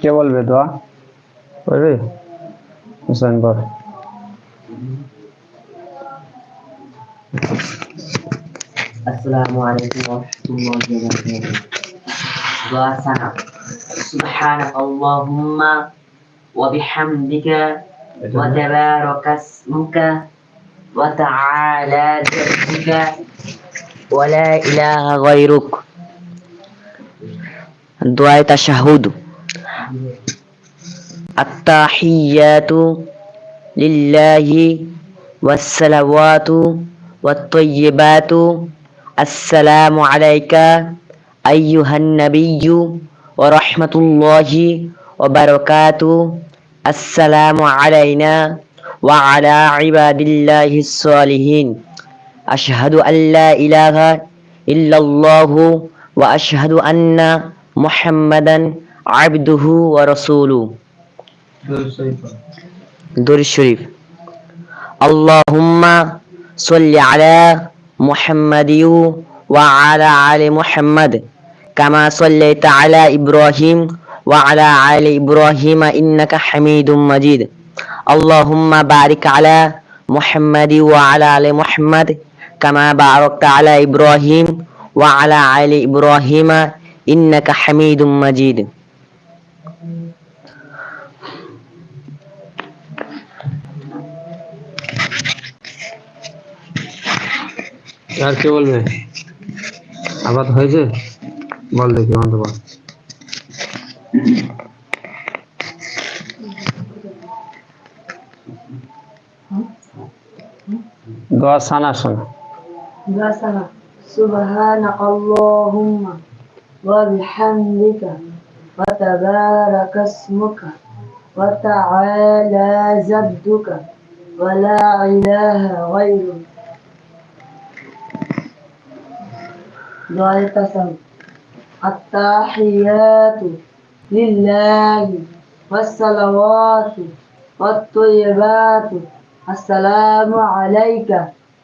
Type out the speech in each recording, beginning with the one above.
কে বলবে দোয়া বলবে হুসেন বল السلام عليكم ورحمة الله وبركاته وسنة سبحانك اللهم وبحمدك وتبارك اسمك وتعالى جدك ولا إله غيرك. دعاء تشهد التحيات لله والصلوات والطيبات. السلام عليك أيها النبي ورحمة الله وبركاته. السلام علينا وعلى عباد الله الصالحين. أشهد أن لا إله إلا الله وأشهد أن محمدا عبده ورسوله. دور الشريف. اللهم صل على محمد وعلى آل محمد كما صليت على إبراهيم وعلى آل إبراهيم إنك حميد مجيد. اللهم بارك على محمد وعلى آل محمد কামা বারকতা আলা ইব্রাহিম ওয়া আলা আলি ইব্রাহিমা ইন্নাকা হামিদুম মাজিদ আর কে বলবে? আবাদ হয়েছে? বল দেখি অন্ত বল। দোয়া সানা শোনা। مثلا سبحانك اللهم وبحمدك وتبارك اسمك وتعالى جدك ولا إله غيرك. دعاء التسلم التحيات لله والصلوات والطيبات. السلام عليك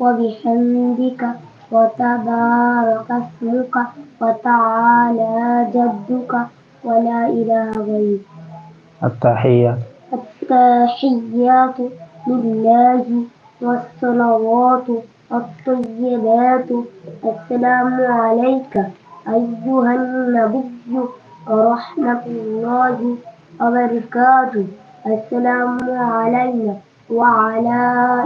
وبحمدك وتبارك اسمك وتعالى جدك ولا إله غيرك. التحية. التحيات لله والصلوات الطيبات. السلام عليك أيها النبي ورحمة الله وبركاته. السلام علينا وعلى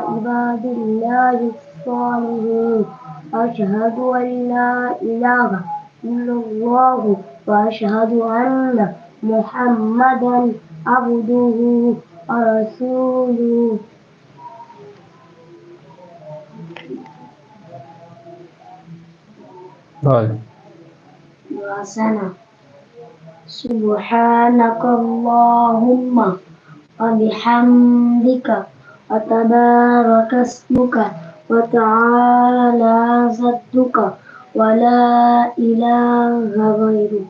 عباد الله الصالحين. أشهد أن لا إله إلا الله وأشهد أن محمدا عبده ورسوله. বল وسنة سبحانك اللهم وبحمدك وتبارك اسمك وتعالى جدك ولا إله غيرك.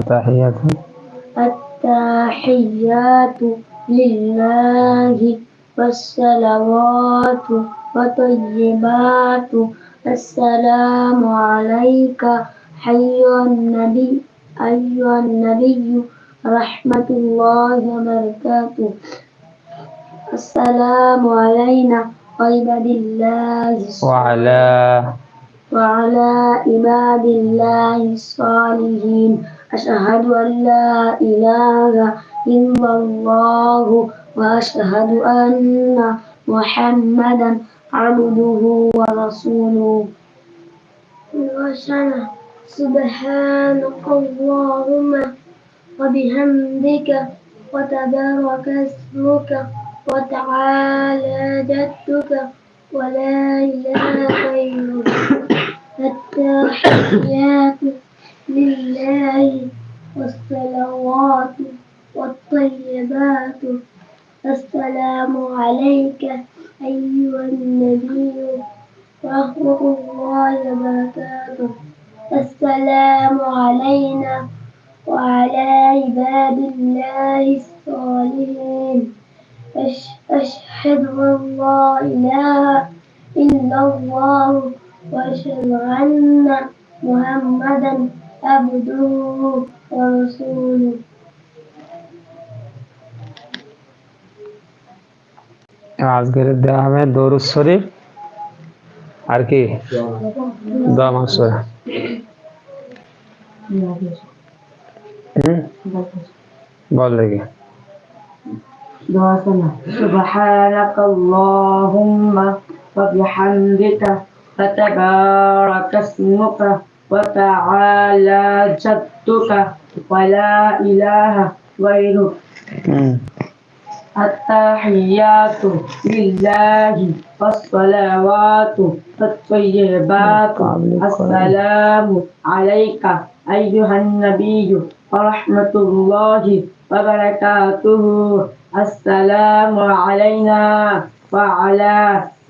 التحيات. التحيات لله والصلوات وطيبات السلام عليك أيها النبي أيها النبي رحمة الله وبركاته. السلام علينا وعباد الله وعلى وعلى عباد الله الصالحين. أشهد أن لا إله إلا الله وأشهد أن محمدا عبده ورسوله. وسنة سبحانك اللهم وبحمدك وتبارك اسمك وتعالى جدك ولا إله غيرك التحيات لله والصلوات والطيبات. السلام عليك أيها النبي. ورحمة الله وبركاته السلام علينا وعلى عباد الله الصالحين. أشهد أن لا إله إلا الله وأشهد أن محمدا عبده ورسوله আজকের দেওয়া হবে দরুদ শরীফ আর কি দোয়া মাসুরা হুম বল দেখি دواسنا سبحانك اللهم وبحمدك فتبارك اسمك وتعالى جدك ولا إله غيرك. التحيات لله والصلوات والطيبات السلام عليك أيها النبي ورحمة الله وبركاته. السلام علينا وعلى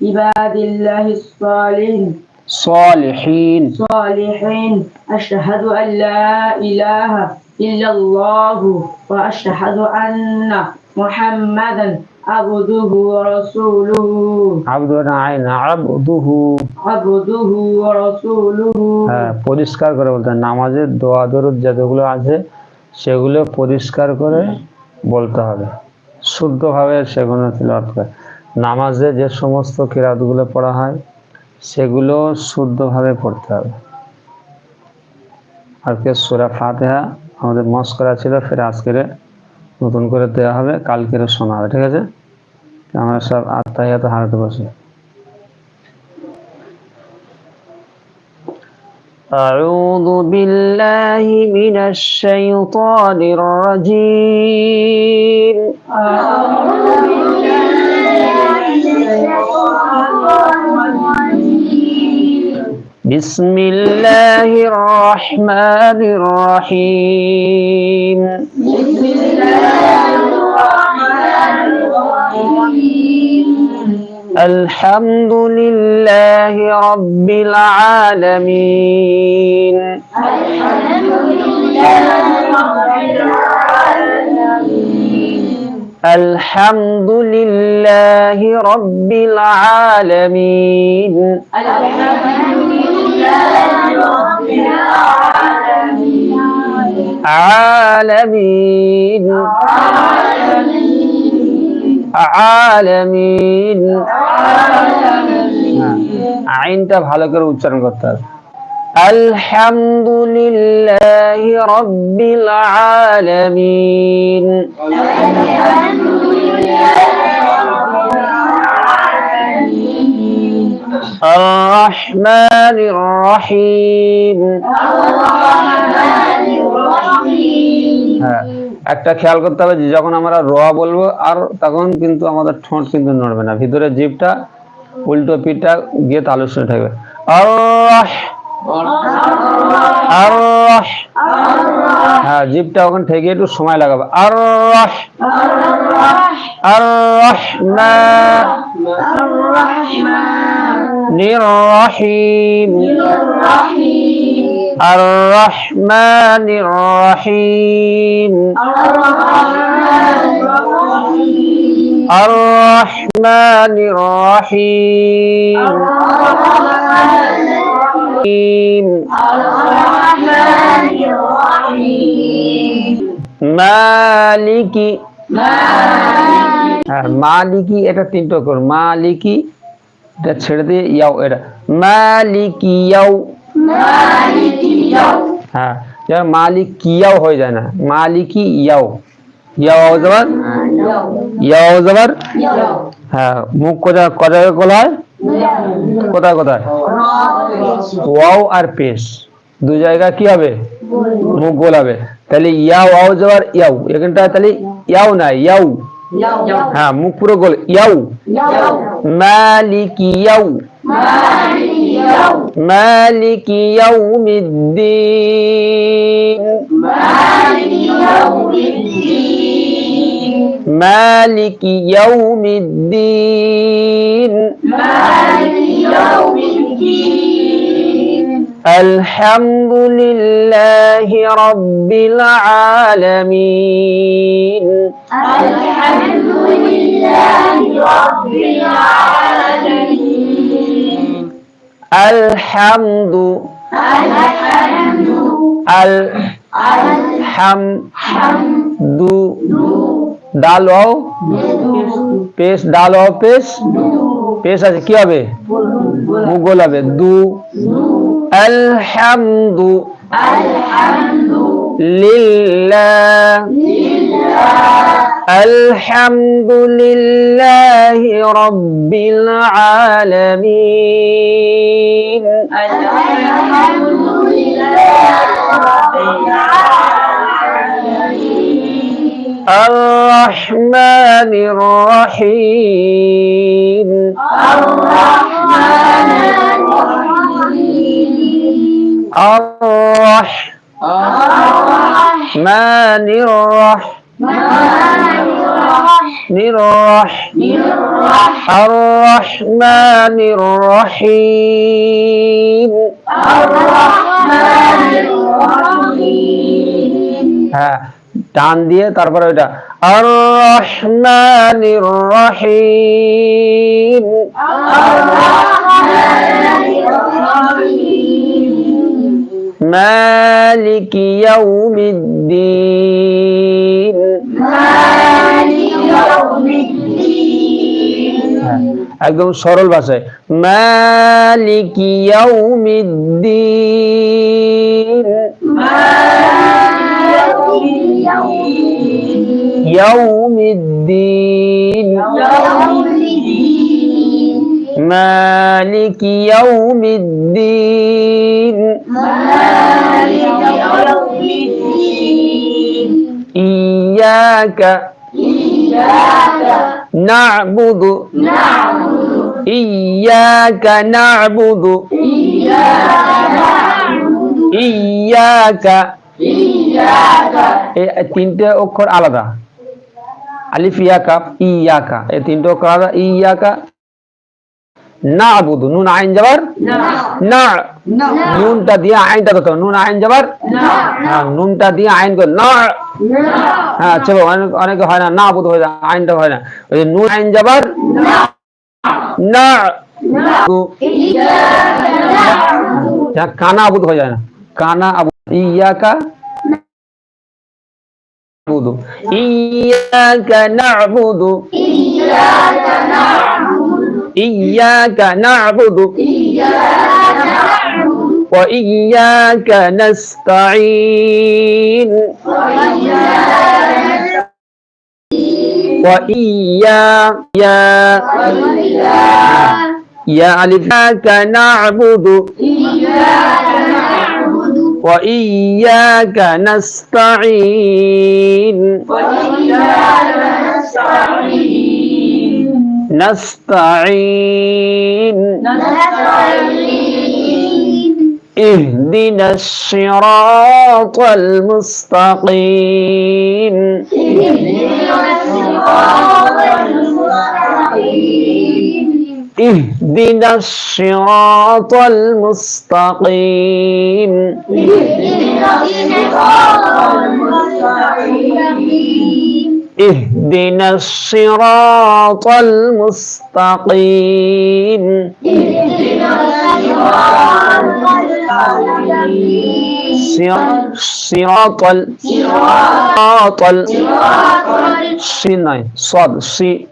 عباد الله الصالحين صالحين صالحين أشهد أن لا إله إلا الله وأشهد أن محمدا عبده ورسوله আব্দুনা আইন আবদুহু عبده ورسوله হ্যাঁ পরিষ্কার করে বলতে হয়। নামাজের দোয়া দরুদ যতগুলো আছে সেগুলো পরিষ্কার করে বলতে হবে শুদ্ধভাবে সেগুলো তিলাওয়াত করে। নামাজে যে সমস্ত কিরাতগুলো পড়া হয়, সেগুলো শুদ্ধভাবে পড়তে হবে। আজকে সুরা ফাতেহা আমাদের মস করা ছিল, ফের আজকের নতুন করে দেওয়া হবে, কালকেরও শোনা হবে, ঠিক আছে? আমরা সব আত্মাহিয়াত হারাতে বসে। أعوذ بالله من الشيطان الرجيم. أعوذ بالله بسم الله الرحمن الرحيم. بسم الله الرحمن الرحيم. الحمد لله رب العالمين الحمد لله رب العالمين الحمد لله رب العالمين الحمد لله رب العالمين عالمين عالمين আইনটা ভালো করে উচ্চারণ করতে হবে আলহামদুলিল্লাহ রব্বিল আলামিন الرحمن الرحيم হ্যাঁ একটা খেয়াল করতে হবে যে যখন আমরা র বলব আর তখন কিন্তু আমাদের ঠোঁট কিন্তু নড়বে না। ভিতরে জিভটা উল্টো পিঠটা গিয়ে তালু শুনে থাকবে হ্যাঁ জিভটা ওখানে থেকে একটু সময় লাগাবে। আল্লাহ আল্লাহ الرحيم الرحمن الرحيم الرحمن الرحيم মালিকি হ্যাঁ মালিকি এটা তিনটা কর মালিকি এটা ছেড়ে দিয়ে ইয়াও এটা মালিকি ইয়াও হ্যাঁ যেমন মালিক কিয়াও হয়ে যায় না। মালিকি ইয়াও ইয়াও আবার ইয়াও আবার হ্যাঁ মুখ কোথায় কোথায় হয় কোথায় কোথায়? ওয়াও আর পেশ। দু জায়গা কি হবে? মুখ গোলাবে। তাহলে ইয়াও আওয়াজ আবার ইয়াও। এখানটা তাহলে ইয়াও না ইয়াও। হ্যাঁ মুখ পুরো গোল ইয়াউ মালিকি ইয়াউ মালিকি ইয়াউমিদ্দিন মালিকি ইয়াউমিদ্দিন মালিকি ইয়াউমিদ্দিন الحمد لله رب العالمين الحمد الحمد ডাল ও পেশ ডাল ও পেশ পেশ আছে কি হবে মুগল হবে দু الحمد الحمد لله. لله الحمد لله رب العالمين. الحمد لله رب الرحمن الرحيم. الرحمن الرحيم. الرحمن الرحيم হ্যাঁ টান দিয়ে তারপরে ওইটা আর রহমানির রহিম মালিক ইয়াউমিদ্দিন। হ্যাঁ, একদম সরল ভাষায়। মালিক ইয়াউমিদ্দিন। ইয়াউমিদ্দিন। مالك يوم الدين إياك نعبد إياك نعبد إياك এই তিনটে অক্ষর আলাদা আলিফ ইয়াকা ইয়াকা এই তিনটে অক্ষর আলাদা ইয়াকা না আবুদু নুন আইন যাবার না নুনটা দিয়ে আইনটা করতে হবে। নুন আইন যাবার হ্যাঁ নুনটা দিয়ে আইন করে না হ্যাঁ চলো অনেক অনেকে হয় না না আবুদু হয়ে যায় আইনটা হয় না ওই যে নুন আইন যাবার না হ্যাঁ, কানা আবুদ হয়ে যায় না কানা আবু ইয়াকা نعبد إياك نعبد إياك نعبد وإياك نستعين. وإياك يا إياك نعبد. وإياك نستعين نستعين. اهدنا الصراط المستقيم. اهدنا الصراط المستقيم. اهدنا الصراط المستقيم. صراط صراط ال- صراط ال- سين ناين صاد سي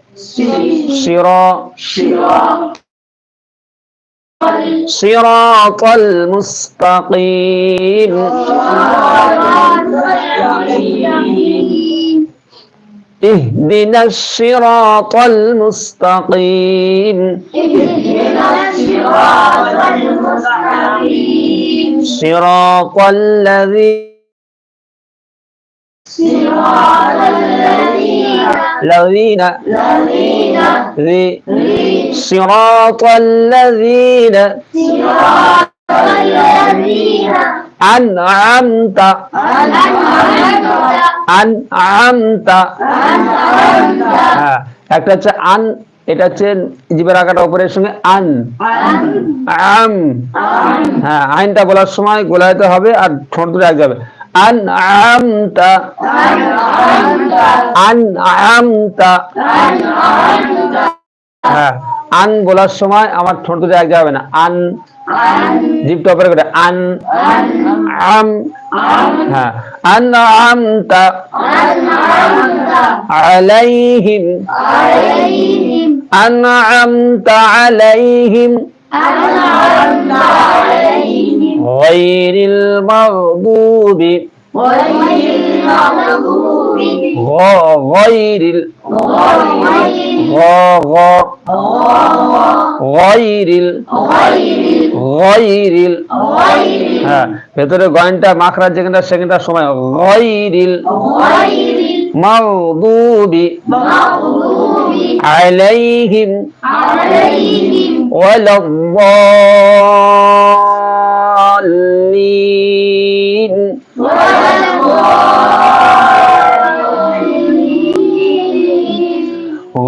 صراط صراط المستقيم. اهدنا الصراط المستقيم. اهدنا الصراط المستقيم صراط الذي صراط الذين الذين الذين صراط الذين صراط الذين আনআমতা হ্যাঁ একটা হচ্ছে আন এটা হচ্ছে জিবের আকাটা উপরের সঙ্গে আন। আম। হ্যাঁ আইনটা বলার সময় গোলাইতে হবে আর ঠোঁট দুটো এক যাবে। আন আমতা আন আমতা হ্যাঁ আন বলার সময় আমার ঠোঁট দুটো এক যাবে না আন জিপটা উপরে করে আন আম হ্যাঁ আন আমতা আলাইহিম أنعمت عليهم غير المغضوب غ- غير ال- غ- غ- غير ال- غير ال- হ্যাঁ ভেতরে গয়নটা মাখরার যেখানটা সেখানটা সময় গয়রিল মাগদুবি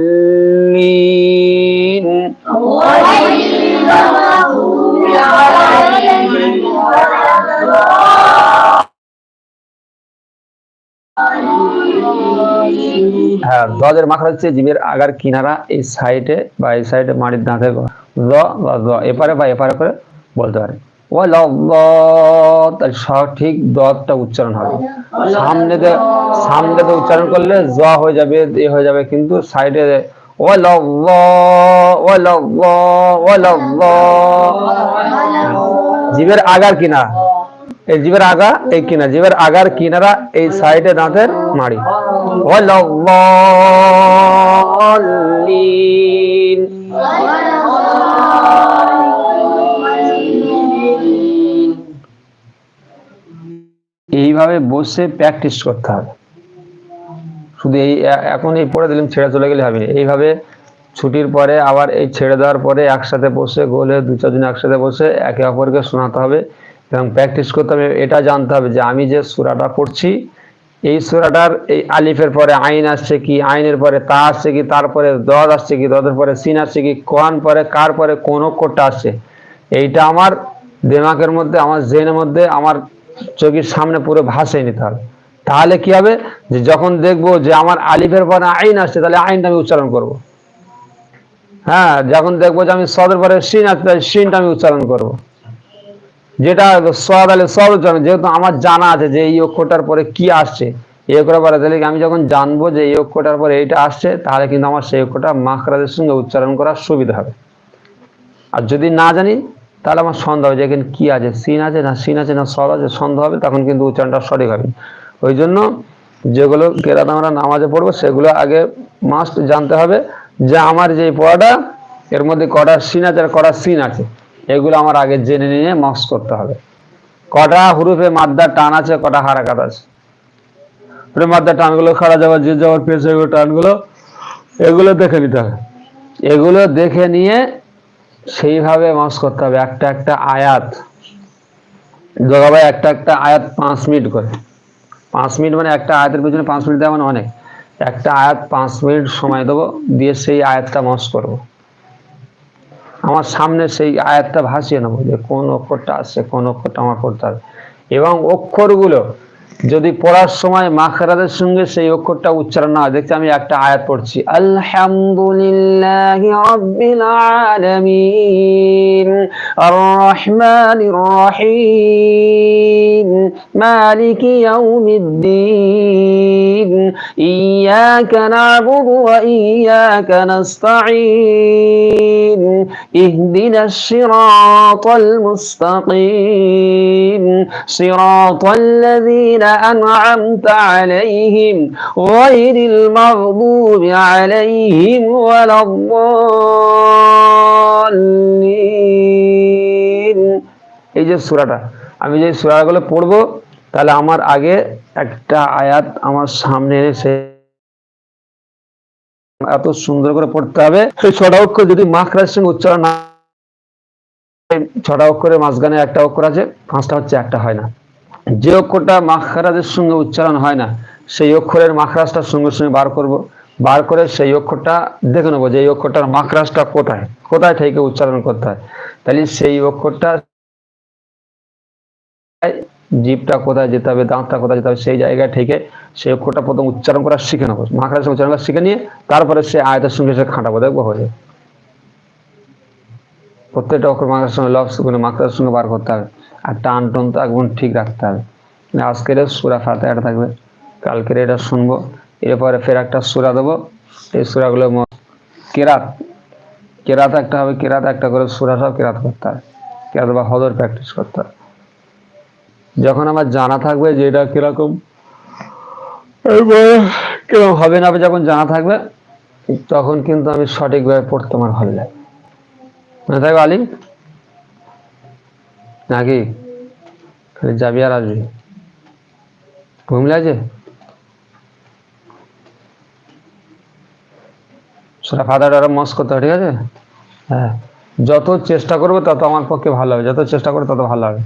غير المغضوب عليهم ولا الضالين হ্যাঁ দদের মাখরা হচ্ছে জীবের আগার কিনারা এই সাইডে বা এই সাইডে মাটির দাঁতে দ বা দ এপারে বা এপারে করে বলতে পারে ও ল তার সঠিক দটা উচ্চারণ হবে। সামনে সামনে উচ্চারণ করলে জ হয়ে যাবে, এ হয়ে যাবে, কিন্তু সাইডে জীবের আগার কিনা? এই জীবের আগা, এই কিনা? জীবের আগার কিনারা এই সাইডে দাঁতের মাড়ি। ওয়াল্লাল্লিন এইভাবে বসে প্র্যাকটিস করতে হবে শুধু এই এখন এই পড়ে দিলাম, ছেড়ে চলে গেলে হবে। এইভাবে ছুটির পরে আবার এই ছেড়ে দেওয়ার পরে একসাথে বসে, গোলে দু চারজন একসাথে বসে একে অপরকে শোনাতে হবে এবং প্র্যাকটিস করতে হবে এটা জানতে হবে যে আমি যে সুরাটা পড়ছি, এই সুরাটার এই আলিফের পরে আইন আসছে কি, আইনের পরে তা আসছে কি, তারপরে দদ আসছে কি, দদের পরে সিন আসছে কি কোয়ান পরে কার পরে কোন অক্ষরটা আসছে, এইটা আমার দিমাগের মধ্যে, আমার জেনের মধ্যে, আমার চোখের সামনে পুরো ভাসিয়ে নিতে হবে। তাহলে কি হবে? যে যখন দেখব যে আমার আলিফের পরে আইন আসছে, তাহলে আইনটা আমি উচ্চারণ করব। হ্যাঁ যখন দেখব যে আমি সদের পরে সিন আসছে, তাহলে সিনটা আমি উচ্চারণ করব। যেটা সদ আলে সদ উচ্চারণ, যেহেতু আমার জানা আছে যে এই অক্ষরটার পরে কি আসছে, এই অক্ষরের পরে, তাহলে আমি যখন জানব যে এই অক্ষরটার পরে এইটা আসছে, তাহলে কিন্তু আমার সেই অক্ষরটা মাখরাজের সঙ্গে উচ্চারণ করার সুবিধা হবে। আর যদি না জানি তাহলে আমার সন্দেহ হবে যে এখানে কি আছে, সিন আছে না সিন আছে না সদ আছে, সন্দেহ হবে, তখন কিন্তু উচ্চারণটা সঠিক হবে। ওই জন্য যেগুলো কেরাত আমরা নামাজে পড়ব, সেগুলো আগে মাস্ট জানতে হবে যে আমার যে পড়াটা, এর মধ্যে কটা সিন আছে আর কটা সিন আছে। এগুলো আমার আগে জেনে নিয়ে মাস্ক করতে হবে। কটা হুরুফে মাদ্দার টান আছে, কটা হারাকাত আছে। মাদ্দার টানগুলো, খাড়া যাওয়ার যে যাওয়ার পেছে এগুলো টানগুলো, এগুলো দেখে নিতে হবে। এগুলো দেখে নিয়ে সেইভাবে মাস করতে হবে। একটা একটা আয়াত। জগাভাই একটা একটা আয়াত পাঁচ মিনিট করে। পাঁচ মিনিট মানে একটা আয়াতের পিছনে পাঁচ মিনিট দেওয়া মানে অনেক। একটা আয়াত পাঁচ মিনিট সময় দেবো, দিয়ে সেই আয়াতটা মস করব। আমার সামনে সেই আয়াতটা ভাসিয়ে নেব যে কোন অক্ষরটা আসছে কোন অক্ষরটা আমার করতে হবে। এবং অক্ষরগুলো যদি পড়ার সময় মাখরাজের সঙ্গে সেই অক্ষরটা উচ্চারণ না দেখছি আমি একটা আয়াত পড়ছি, আলহামদুলিল্লাহি রাব্বিল আলামিন আর রহমানির রহিম, মালিকি ইয়াউমিদ্দিন। إياك نعبد وإياك نستعين اهدنا الصراط المستقيم صراط الذين أنعمت عليهم غير المغضوب عليهم ولا الضالين এই যে সূরাটা আমি যে সূরাগুলো পড়বো তাহলে আমার আগে একটা আয়াত আমার সামনে এনে সে এত সুন্দর করে পড়তে হবে। সেই ছটা অক্ষর যদি মাখরাজের সঙ্গে উচ্চারণ না ছটা অক্ষরের মাঝখানে একটা অক্ষর আছে, পাঁচটা হচ্ছে একটা হয় না। যে অক্ষরটা মাখরাজের সঙ্গে উচ্চারণ হয় না, সেই অক্ষরের মাখরাজটা সঙ্গে সঙ্গে বার করব। বার করে সেই অক্ষরটা দেখে নেব যে এই অক্ষরটার মাখরাজটা কোথায় কোথায় থেকে উচ্চারণ করতে হয়। তাহলে সেই অক্ষরটা জিভটা কোথায় যেতে হবে, দাঁতটা কোথায় যেতে হবে, সেই জায়গায় থেকে সেই অক্ষরটা প্রথম উচ্চারণ করা শিখে নেব। মাখরাজ উচ্চারণ করা শিখে নিয়ে তারপরে সে আয়তের সঙ্গে সে খাটাবো দেখব হয়ে। প্রত্যেকটা অক্ষর মাখার সঙ্গে লফ সুকুনে মাখরাজের সঙ্গে বার করতে হবে আর টান টন তো একদম ঠিক রাখতে হবে। মানে আজকের সুরা ফাতে এটা থাকবে, কালকের এটা শুনব, এরপরে ফের একটা সুরা দেবো। এই সুরাগুলো কেরাত কেরাত একটা হবে, কেরাত একটা করে সুরা সব কেরাত করতে হবে। কেরাত বা হদর প্র্যাকটিস করতে হবে। যখন আমার জানা থাকবে যে এটা কীরকম কীরকম হবে না যখন জানা থাকবে তখন কিন্তু আমি সঠিকভাবে পড়তে আমার ভালো লাগে। মনে থাকবে আলিম নাকি? খালি যাবি আর আসবি? ঘুম লাগছে? সেটা ফাদার আরও মস করতে হবে ঠিক আছে? হ্যাঁ যত চেষ্টা করব তত আমার পক্ষে ভালো হবে যত চেষ্টা করবে তত ভালো হবে।